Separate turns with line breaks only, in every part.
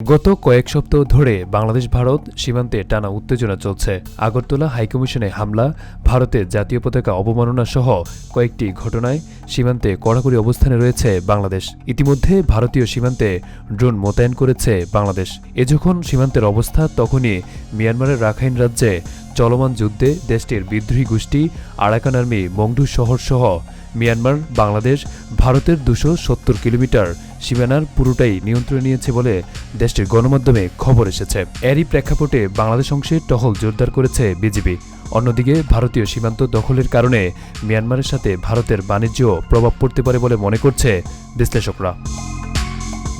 গত কয়েক সপ্তাহ ধরে বাংলাদেশ ভারত সীমান্তে টানা উত্তেজনা চলছে। আগরতলা হাইকমিশনে হামলা, ভারতের জাতীয় পতাকা অবমাননা সহ কয়েকটি ঘটনায় সীমান্তে কড়াকড়ি অবস্থানে রয়েছে বাংলাদেশ। ইতিমধ্যে ভারতীয় সীমান্তে ড্রোন মোতায়েন করেছে বাংলাদেশ। এ যখন সীমান্তের অবস্থা, তখনই মিয়ানমারের রাখাইন রাজ্যে চলমান যুদ্ধে দেশটির বিদ্রোহী গোষ্ঠী আরাকান আর্মি মংডু শহর সহ মিয়ানমার, বাংলাদেশ, ভারতের দুশো সত্তর কিলোমিটার সীমানার পুরোটাই নিয়ন্ত্রণে নিয়েছে বলে দেশটির গণমাধ্যমে খবর এসেছে। এরই প্রেক্ষাপটে বাংলাদেশ অংশে টহল জোরদার করেছে বিজিবি। অন্যদিকে ভারতীয় সীমান্ত দখলের কারণে মিয়ানমারের সাথে ভারতের বাণিজ্য প্রভাব পড়তে পারে বলে মনে করছে বিশ্লেষকরা।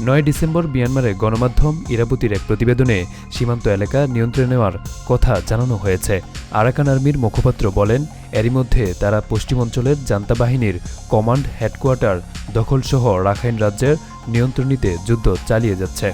নয় ডিসেম্বর মিয়ানমারের গণমাধ্যম ইরাবতীর এক প্রতিবেদনে সীমান্ত এলাকা নিয়ন্ত্রণে নেওয়ার কথা জানানো হয়েছে। আরাকান আর্মির মুখপাত্র বলেন, এরই মধ্যে তারা পশ্চিমাঞ্চলের জান্তা বাহিনীর কমান্ড হেডকোয়ার্টার দখলসহ রাখাইন রাজ্যের নিয়ন্ত্রণ নিতে যুদ্ধ চালিয়ে যাচ্ছে।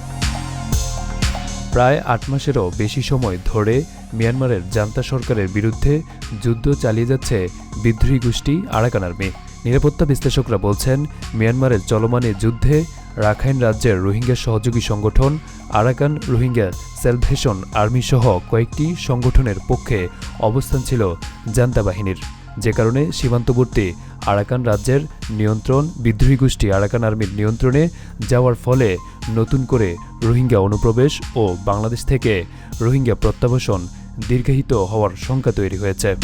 প্রায় আট মাসেরও বেশি সময় ধরে মিয়ানমারের জান্তা সরকারের বিরুদ্ধে যুদ্ধ চালিয়ে যাচ্ছে বিদ্রোহী গোষ্ঠী আরাকান আর্মি। নিরাপত্তা বিশ্লেষকরা বলছেন, মিয়ানমারের চলমান যুদ্ধে রাখাইন রাজ্যের রোহিঙ্গা সহযোগী সংগঠন, আরাকান রোহিঙ্গা সেলভেশন আর্মি সহ কয়েকটি সংগঠনের পক্ষে অবস্থান ছিল জান্তা বাহিনীর। যে কারণে সীমান্তবর্তী আরাকান রাজ্যের নিয়ন্ত্রণ, বিদ্রোহী গোষ্ঠী আরাকান আর্মির নিয়ন্ত্রণে যাওয়ার ফলে নতুন করে রোহিঙ্গা অনুপ্রবেশ ও বাংলাদেশ থেকে রোহিঙ্গা প্রত্যাবাসন দীর্ঘায়িত হওয়ার শঙ্কা তৈরি হয়েছে।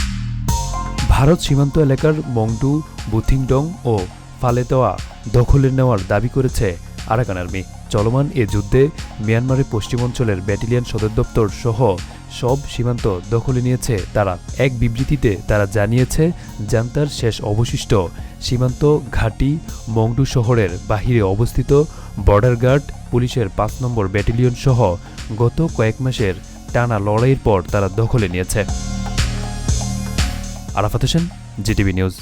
ভারত সীমান্ত এলাকার মংডু, বুথিংডং ও ফালেতোয়া দখলে নেওয়ার দাবি করেছে আরাকান আর্মি। চলমান এ যুদ্ধে মিয়ানমারের পশ্চিমাঞ্চলের ব্যাটালিয়ন সদর দপ্তর সহ সব সীমান্ত দখলে নিয়েছে তারা। এক বিবৃতিতে তারা জানিয়েছে, জান্তার শেষ অবশিষ্ট সীমান্ত ঘাটি মংডু শহরের বাহিরে অবস্থিত বর্ডার গার্ড পুলিশের পাঁচ নম্বর ব্যাটালিয়ন সহ গত কয়েক মাসের টানা লড়াইয়ের পর তারা দখলে নিয়েছে। Arafat Hossain, GTV news.